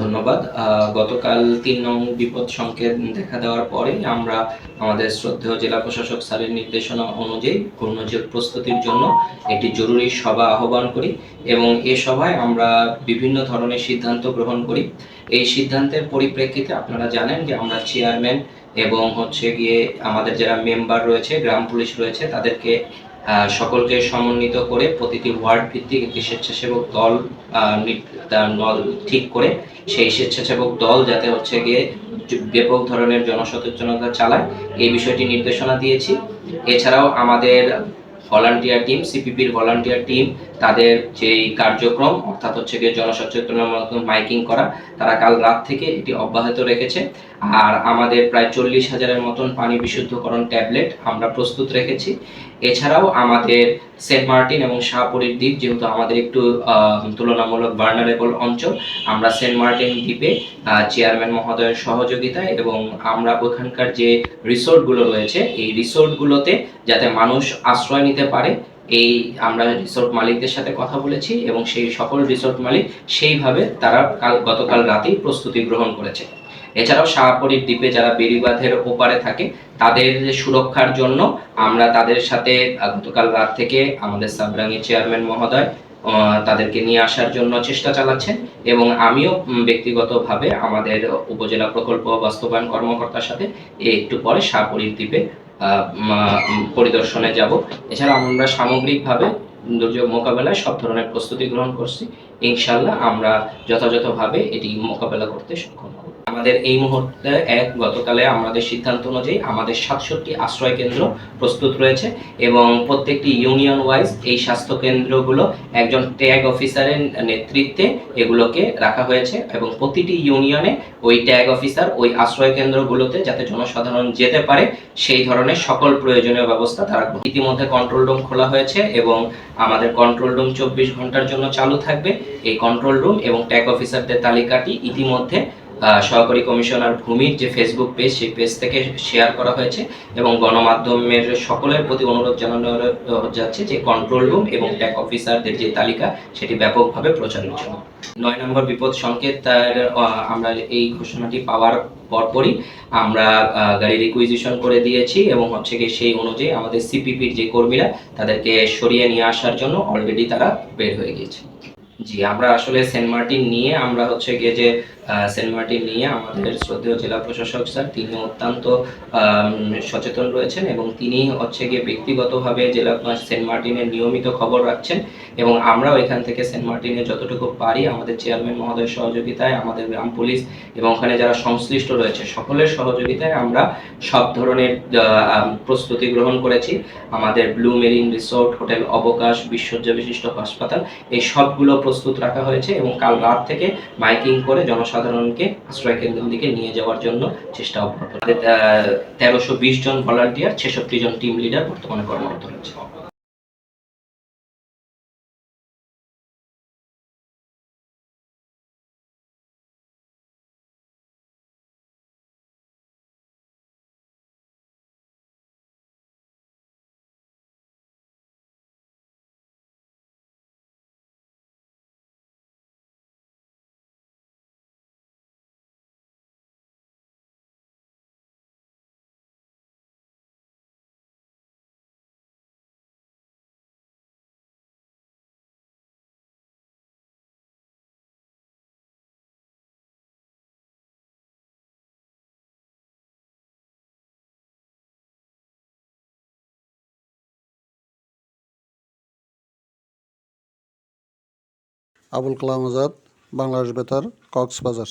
ধন্যবাদ। গতকাল তিন নং বিপদ সংকেত দেখা দেওয়ার পরে আমরা আমাদের শ্রদ্ধেয় জেলা প্রশাসক স্যারের নির্দেশনা অনুযায়ী ঘূর্ণঝড় প্রস্তুতির জন্য একটি জরুরি সভা আহ্বান করি এবং এ সভায় আমরা বিভিন্ন ধরনের সিদ্ধান্ত গ্রহণ করি। এই সিদ্ধান্তের পরিপ্রেক্ষিতে আপনারা জানেন যে আমরা চেয়ারম্যান এবং হচ্ছে গিয়ে আমাদের যারা মেম্বার রয়েছে, গ্রাম পুলিশ রয়েছে, তাদেরকে সকলকে সমন্বিত করে প্রতিটি ওয়ার্ড ভিত্তিক একটি স্বেচ্ছাসেবক দল ঠিক করে সেই স্বেচ্ছাসেবক দল যাতে হচ্ছে গিয়ে ব্যাপক ধরনের জনসচেতনতা চালায়। এই বিষয়টি নির্দেশনা দিয়েছি। এছাড়াও আমাদের ভলান্টিয়ার টিম সিপিপির ভলান্টিয়ার টিম তাদের যেই কার্যক্রম, অর্থাৎ হচ্ছে গিয়ে জনসচেতনতা মাইকিং করা, তারা কাল রাত থেকে এটি অব্যাহত রেখেছে। আর আমাদের প্রায় চল্লিশ হাজারের মতন পানি বিশুদ্ধকরণ ট্যাবলেট আমরা প্রস্তুত রেখেছি। এছাড়াও আমাদের সেন্ট মার্টিন এবং শাহপুরীর দ্বীপ, যেহেতু আমাদের একটু তুলনামূলক ভার্নারেবল অঞ্চল, আমরা সেন্ট মার্টিন দ্বীপে চেয়ারম্যান মহোদয়ের সহযোগিতায় এবং আমরা ওখানকার যে রিসোর্টগুলো রয়েছে, এই রিসোর্টগুলোতে যাতে মানুষ আশ্রয় নিতে পারে। এই আমরা রিসোর্ট মালিকদের সাথে কথা বলেছি এবং সেই সকল রিসোর্ট মালিক সেইভাবে তারা কাল, গতকাল রাতেই প্রস্তুতি গ্রহণ করেছে। এছাড়াও শাহপুরীর দ্বীপে যারা বেড়িবাঁধের ওপারে থাকে, তাদের সুরক্ষার জন্য আমরা তাদের সাথে গতকাল রাত থেকে আমাদের সাবরাঙ্গি চেয়ারম্যান মহোদয় তাদেরকে নিয়ে আসার জন্য চেষ্টা চালাচ্ছেন এবং আমিও ব্যক্তিগতভাবে আমাদের উপজেলা প্রকল্প বাস্তবায়ন কর্মকর্তার সাথে একটু পরে শাহপুরীর দ্বীপে পরিদর্শনে যাব। এছাড়া আমরা সামগ্রিকভাবে দুর্যোগ মোকাবেলায় সব ধরনের প্রস্তুতি গ্রহণ করছি। ইনশাল্লাহ আমরা যথাযথভাবে এটি মোকাবেলা করতে সক্ষম হব। আমাদের এই মুহূর্তে এক, গতকালে আমাদের সিদ্ধান্ত অনুযায়ী আমাদের সাতষট্টি আশ্রয় কেন্দ্র প্রস্তুত রয়েছে এবং প্রত্যেকটি ইউনিয়ন ওয়াইজ এই স্বাস্থ্য কেন্দ্রগুলো একজন ট্যাগ অফিসারের নেতৃত্বে এগুলোকে রাখা হয়েছে এবং প্রতিটি ইউনিয়নে ওই ট্যাগ অফিসার ওই আশ্রয় কেন্দ্রগুলোতে যাতে জনসাধারণ যেতে পারে, সেই ধরনের সকল প্রয়োজনীয় ব্যবস্থা তারা ইতিমধ্যে কন্ট্রোল রুম খোলা হয়েছে এবং আমাদের কন্ট্রোল রুম চব্বিশ ঘণ্টার জন্য চালু থাকবে। এই কন্ট্রোল রুম এবং ট্যাগ অফিসারদের তালিকাটি ইতিমধ্যে সহকারী কমিশনার ভূমির যে ফেসবুক পেজ সেই পেজ থেকে শেয়ার করা হয়েছে এবং গণমাধ্যমের সকলের প্রতি অনুরোধ জানানো যাচ্ছে যে কন্ট্রোল রুম এবং ট্যাগ অফিসারদের যে তালিকা সেটি ব্যাপকভাবে প্রচারের জন্য। নয় নম্বর বিপদ সংকেত তার, আমরা এই ঘোষণাটি পাওয়ার পরপরই আমরা গাড়ি রিকুইজিশন করে দিয়েছি এবং হচ্ছে গিয়ে সেই অনুযায়ী আমাদের সিপিপির যে কর্মীরা তাদেরকে সরিয়ে নিয়ে আসার জন্য অলরেডি তারা বের হয়ে গিয়েছে। জি, আমরা আসলে সেন্ট মার্টিন নিয়ে, আমরা হচ্ছে গিয়ে যে সেন্ট মার্টিন নিয়ে আমাদের শ্রদ্ধেয় জেলা প্রশাসক স্যার, তিনি অত্যন্ত সচেতন রয়েছেন এবং তিনি হচ্ছে গিয়ে ব্যক্তিগতভাবে জেলা সেন্ট মার্টিনের নিয়মিত খবর রাখছেন এবং আমরাও এখান থেকে সেন্ট মার্টিনে যতটুকু পারি আমাদের চেয়ারম্যান মহোদয়ের সহযোগিতায়, আমাদের গ্রাম পুলিশ এবং ওখানে যারা সংশ্লিষ্ট রয়েছে, সকলের সহযোগিতায় আমরা সব ধরনের প্রস্তুতি গ্রহণ করেছি। আমাদের ব্লু মেরিন রিসোর্ট, হোটেল অবকাশ বিশ্বজ্জা বিশিষ্ট হাসপাতাল, এই সবগুলো প্রস্তুত রাখা হয়েছে এবং কাল রাত থেকে মাইকিং করে জনসাধারণকে আশ্রয় কেন্দ্রের দিকে নিয়ে যাওয়ার জন্য চেষ্টা অব্যাহত আমাদের তেরোশো বিশ জন ভলান্টিয়ার ছেষট্টি জন টিম লিডার বর্তমানে কর্মরত রয়েছে। আবুল কালাম আজাদ বাংলাদেশ বেতার কক্সবাজার।